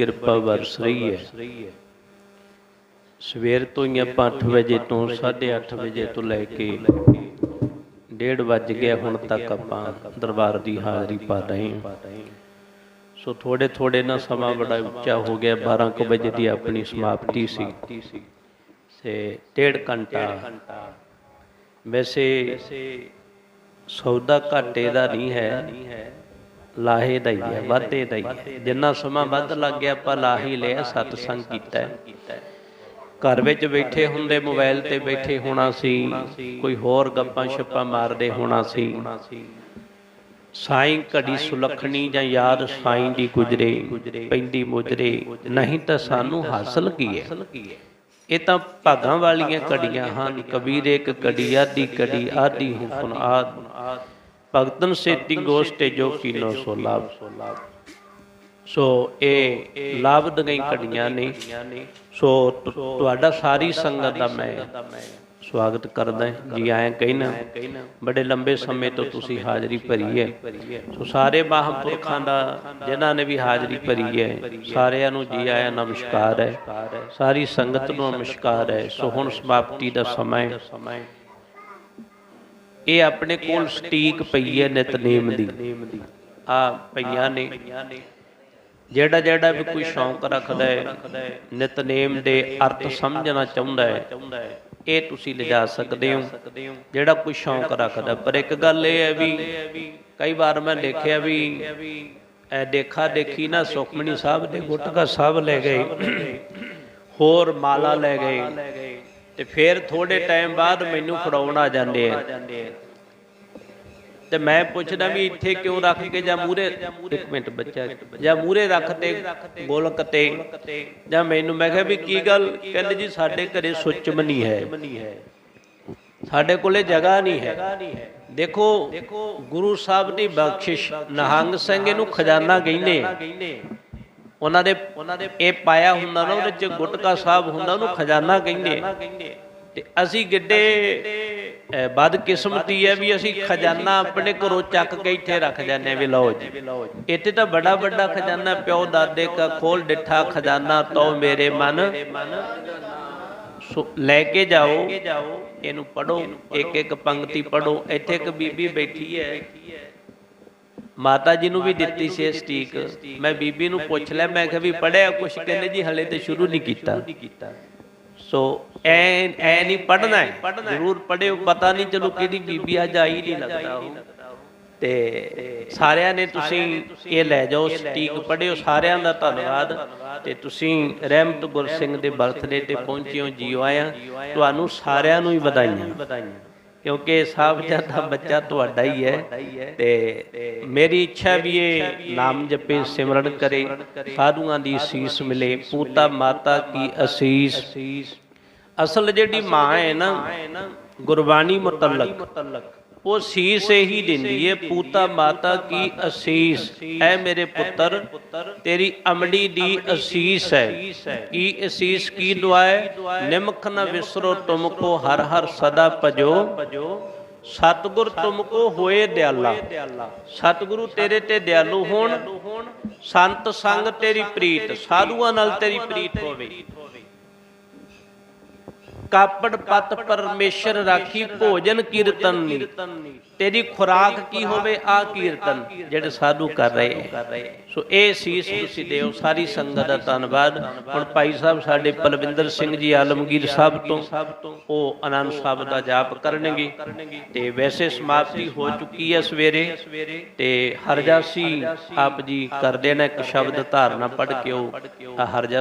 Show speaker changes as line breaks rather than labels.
ਕਿਰਪਾ ਵਰਸ ਰਹੀ ਹੈ। ਸਵੇਰ ਤੋਂ ਹੀ ਆਪਾਂ 8 ਵਜੇ ਤੋਂ 8:30 ਵਜੇ ਤੋਂ ਲੈ ਕੇ ਡੇਢ ਵੱਜ ਗਿਆ, ਹੁਣ ਤੱਕ ਆਪਾਂ ਦਰਬਾਰ ਦੀ ਹਾਜ਼ਰੀ ਪਾ ਰਹੇ ਹਾਂ। ਸੋ ਥੋੜੇ ਥੋੜੇ ਨਾ ਸਮਾਂ ਬੜਾ ਉੱਚਾ ਹੋ ਗਿਆ 12 ਕੁ ਵਜੇ ਦੀ ਆਪਣੀ ਸਮਾਪਤੀ ਸੀ। ਤੇ ਡੇਢ ਘੰਟਾ। ਵੈਸੇ ਸੌਦਾ ਘਾਟੇ ਦਾ ਨਹੀਂ ਹੈ। ਲਾਹੇ ਦਾ ਹੀ ਹੈ ਵਾਧੇ ਦਾ ਹੀ ਹੈ ਜਿੰਨਾ ਸਮਾਂ ਵੱਧ ਲੱਗ ਗਿਆ, ਆਪਾਂ ਲਾਹੀ ਲਿਆ ਸਤਸੰਗ ਕੀਤਾ ਘਰ ਵਿੱਚ ਬੈਠੇ ਹੁੰਦੇ, ਮੋਬਾਈਲ ਤੇ ਬੈਠੇ ਹੋਣਾ ਸੀ, ਕੋਈ ਹੋਰ ਗੱਪਾਂ ਛੱਪਾਂ ਮਾਰਦੇ ਹੋਣਾ ਸੀ। ਸਾਈਂ ਘੜੀ ਸੁਲੱਖਣੀ ਜਾਂ ਯਾਦ ਸਾਈਂ ਦੀ ਗੁਜਰੇ, ਪੈਂਦੀ ਮੁਜਰੇ, ਨਹੀਂ ਤਾਂ ਸਾਨੂੰ ਹਾਸਲ ਕੀ ਹੈ? ਇਹ ਤਾਂ ਭਾਗਾਂ ਵਾਲੀਆਂ ਘੜੀਆਂ ਹਨ, ਕਬੀਰ ਇੱਕ ਘੜੀ ਆਦੀ ਘੜੀ ਆਦੀ ਹੁਸਨ ਆਦ ਭਗਤਨ ਸੇਤੀ ਗੋਸਟੇ ਜੋ ਕੀਨੋ ਸੋ ਲਾਭ। ਸੋ ਇਹ ਲਾਭ ਗਈ ਘੜੀਆਂ ਨੇ। ਸੋ ਤੁਹਾਡਾ ਸਾਰੀ ਸੰਗਤ ਦਾ ਮੈਂ ਸਵਾਗਤ ਕਰਦਾ। ਜੀ ਆਇਆਂ ਕਹਿਣਾ ਬੜੇ ਲੰਬੇ ਸਮੇਂ ਤੋਂ ਤੁਸੀਂ ਹਾਜ਼ਰੀ ਭਰੀ ਹੈ। ਸੋ ਸਾਰੇ ਮਹਾਂਪੁਰਖਾਂ ਦਾ ਜਿਨ੍ਹਾਂ ਨੇ ਵੀ ਹਾਜ਼ਰੀ ਭਰੀ ਹੈ ਸਾਰਿਆਂ ਨੂੰ ਜੀ ਆਇਆਂ ਨਮਸਕਾਰ ਹੈ। ਸਾਰੀ ਸੰਗਤ ਨੂੰ ਨਮਸਕਾਰ ਹੈ। ਸੋ ਹੁਣ ਸਮਾਪਤੀ ਦਾ ਸਮਾਂ ਹੈ। ਇਹ ਆਪਣੇ ਕੋਲ ਸਟੀਕ ਪਈ ਹੈ ਨਿਤਨੇਮ ਦੀ। ਆ ਪਈਆਂ ਨੇ। ਜਿਹੜਾ ਜਿਹੜਾ ਵੀ ਕੋਈ ਸ਼ੌਂਕ ਰੱਖਦਾ ਹੈ, ਨਿਤਨੇਮ ਦੇ ਅਰਥ ਸਮਝਣਾ ਚਾਹੁੰਦਾ ਹੈ, ਇਹ ਤੁਸੀਂ ਲਿਜਾ ਸਕਦੇ ਹੋ। ਜਿਹੜਾ ਕੋਈ ਸ਼ੌਂਕ ਰੱਖਦਾ। ਪਰ ਇੱਕ ਗੱਲ ਇਹ ਹੈ ਵੀ ਕਈ ਵਾਰ ਮੈਂ ਦੇਖਿਆ ਵੀ ਇਹ ਦੇਖਾ ਦੇਖੀ ਨਾ ਸੁਖਮਣੀ ਸਾਹਿਬ ਦੇ ਗੁਟਕਾ ਸਾਹਿਬ ਲੈ ਗਏ। ਹੋਰ ਮਾਲਾ ਲੈ ਗਏ। ਤੇ ਫਿਰ ਥੋੜੇ ਟਾਈਮ ਬਾਅਦ ਮੈਨੂੰ ਫੜਾਉਣ ਆ ਜਾਂਦੇ ਆ। ਤੇ ਮੈਂ ਪੁੱਛਦਾ ਵੀ ਇੱਥੇ ਕਿਉਂ ਰੱਖ ਕੇ ਜਾਂ ਮੂਰੇ ਇੱਕ ਮਿੰਟ ਬੱਚਾ, ਜਾਂ ਮੂਰੇ ਰੱਖ ਗੋਲਕ ਤੇ, ਜਾਂ ਮੈਨੂੰ ਮੈਂ ਕਿਹਾ ਵੀ ਕੀ ਗੱਲ? ਕਹਿੰਦੇ ਜੀ ਸਾਡੇ ਘਰੇ ਸੁੱਚ ਨਹੀਂ ਹੈ। ਸਾਡੇ ਕੋਲੇ ਜਗ੍ਹਾ ਨਹੀਂ ਹੈ। ਦੇਖੋ, ਗੁਰੂ ਸਾਹਿਬ ਦੀ ਬਖਸ਼ਿਸ਼, ਨਹੰਗ ਸਿੰਘ ਇਹਨੂੰ ਖਜ਼ਾਨਾ ਕਹਿੰਦੇ ਆ। ਉਹਨਾਂ ਦੇ ਉਹਨਾਂ ਦੇ ਇਹ ਪਾਇਆ ਹੁੰਦਾ ਨਾ ਉਹਦੇ ਚ ਗੁਟਕਾ ਸਾਹਿਬ ਹੁੰਦਾ ਉਹਨੂੰ ਖਜ਼ਾਨਾ ਕਹਿੰਦੇ। ਤੇ ਅਸੀਂ ਗਿੱਡੇ ਅਹ, ਬਦਕਿਸਮਤੀ ਹੈ ਵੀ ਅਸੀਂ ਖਜ਼ਾਨਾ ਆਪਣੇ ਘਰੋਂ ਚੱਕ ਕੇ ਇੱਥੇ ਰੱਖ ਜਾਂਦੇ ਵੀ ਲਓ ਜੀ। ਇੱਥੇ ਤਾਂ ਬੜਾ ਵੱਡਾ ਖਜ਼ਾਨਾ ਪਿਓ ਦਾਦੇ ਕਾ ਖੋਲ ਡਿੱਠਾ ਖਜ਼ਾਨਾ ਤੋ ਮੇਰੇ ਮਨ। ਲੈ ਕੇ ਜਾਓ ਇਹਨੂੰ ਪੜੋ ਇੱਕ ਇੱਕ ਪੰਕਤੀ ਪੜੋ ਇੱਥੇ ਇੱਕ ਬੀਬੀ ਬੈਠੀ ਹੈ। ਮਾਤਾ ਜੀ ਨੂੰ ਵੀ ਦਿੱਤੀ ਸੀ ਸਟੀਕ। ਮੈਂ ਬੀਬੀ ਨੂੰ ਪੁੱਛ ਲਿਆ ਮੈਂ ਕਿਹਾ ਵੀ ਪੜਿਆ ਕੁਛ ਕਹਿੰਦੇ ਜੀ ਹਲੇ ਤੇ ਸ਼ੁਰੂ ਨਹੀਂ ਕੀਤਾ। ਸੋ ਐ ਐ ਨਹੀਂ ਪੜਨਾ ਹੈ। ਜ਼ਰੂਰ ਪੜਿਓ ਪਤਾ ਨਹੀਂ ਚਲੋ ਕਿਹਦੀ ਬੀਬੀ ਅੱਜ ਆਈ ਨਹੀਂ ਲੱਗਦਾ ਉਹ। ਤੇ ਸਾਰਿਆਂ ਨੇ ਤੁਸੀਂ ਇਹ ਲੈ ਜਾਓ ਸਟੀਕ ਪੜਿਓ ਸਾਰਿਆਂ ਦਾ ਧੰਨਵਾਦ। ਤੇ ਤੁਸੀਂ ਰਹਿਮਤ ਗੁਰਸਿੰਘ ਦੇ ਬਰਥਡੇ ਤੇ ਪਹੁੰਚੇ ਹੋ ਜੀਓ ਆਇਆ। ਤੁਹਾਨੂੰ ਸਾਰਿਆਂ ਨੂੰ ਹੀ ਵਧਾਈਆਂ। ਕਿਉਂਕਿ ਸਾਹਿਬਜ਼ਾਦਾ ਬੱਚਾ ਤੁਹਾਡਾ ਹੀ ਹੈ ਤੇ ਮੇਰੀ ਇੱਛਾ ਵੀ ਇਹ ਨਾਮ ਜਪੇ, ਸਿਮਰਨ ਕਰੇ, ਸਾਧੂਆਂ ਦੀ ਸੀਸ ਮਿਲੇ, ਪੂਤਾ ਮਾਤਾ ਕੀ ਅਸੀਸ। ਅਸਲ ਜਿਹੜੀ ਮਾਂ ਹੈ ਨਾ, ਗੁਰਬਾਣੀ ਮੁਤਲਕ। ਉਹ ਸੀਸ ਹੀ ਦਿੰਦੀ ਏ ਪੂਤਾ ਮਾਤਾ ਕੀ ਅਸੀਸ? ਐ ਮੇਰੇ ਪੁੱਤਰ ਤੇਰੀ ਅਮੜੀ ਦੀ ਅਸੀਸ ਹੈ। ਕੀ ਅਸੀਸ ਕੀ ਦੁਆ ਹੈ? ਨਿਮਖ ਨ ਵਿਸਰੋ ਤੁਮ ਕੋ ਹਰ ਹਰ ਸਦਾ ਭਜੋ। ਸਤਿਗੁਰ ਤੁਮ ਕੋ ਹੋਏ ਦਿਆਲਾ। ਸਤਿਗੁਰੂ ਤੇਰੇ ਤੇ ਦਿਆਲੂ ਹੋਣ। ਸੰਤ ਸੰਗ ਤੇਰੀ ਪ੍ਰੀਤ। ਸਾਧੂਆਂ ਨਾਲ ਤੇਰੀ ਪ੍ਰੀਤ ਹੋਵੇ। ਕਾਪੜ ਪਤ ਪਰਮੇਸ਼ਰ ਰਾਖੀ ਭੋਜਨ ਕੀਰਤਨ ਨੀ। ਤੇਰੀ ਖੁਰਾਕ ਕੀ ਹੋਵੇ, ਆ ਕੀਰਤਨ ਜਿਹੜੇ ਸਾਧੂ ਕਰ ਰਹੇ ਸੋ ਇਹ ਸੀਸ ਤੁਸੀਂ ਦਿਓ, ਸਾਰੀ ਸੰਗਤ ਦਾ ਧੰਨਵਾਦ। ਹੁਣ ਭਾਈ ਸਾਹਿਬ ਸਾਡੇ ਪਲਵਿੰਦਰ ਸਿੰਘ ਜੀ ਆਲਮਗੀਰ ਸਾਹਿਬ ਤੋਂ, ਉਹ ਆਨੰਦ ਸਾਹਿਬ ਦਾ ਜਾਪ ਕਰਨਗੇ। ਤੇ ਵੈਸੇ ਸਮਾਪਤੀ ਹੋ ਚੁੱਕੀ ਹੈ ਸਵੇਰੇ। ਤੇ ਹਰਜਾਸੀ ਆਪ ਜੀ ਕਰਦੇ ਨੇ ਇੱਕ ਸ਼ਬਦ ਧਾਰਨਾ ਪੜ੍ਹ ਕੇ ਉਹ। ਹਰਜਾ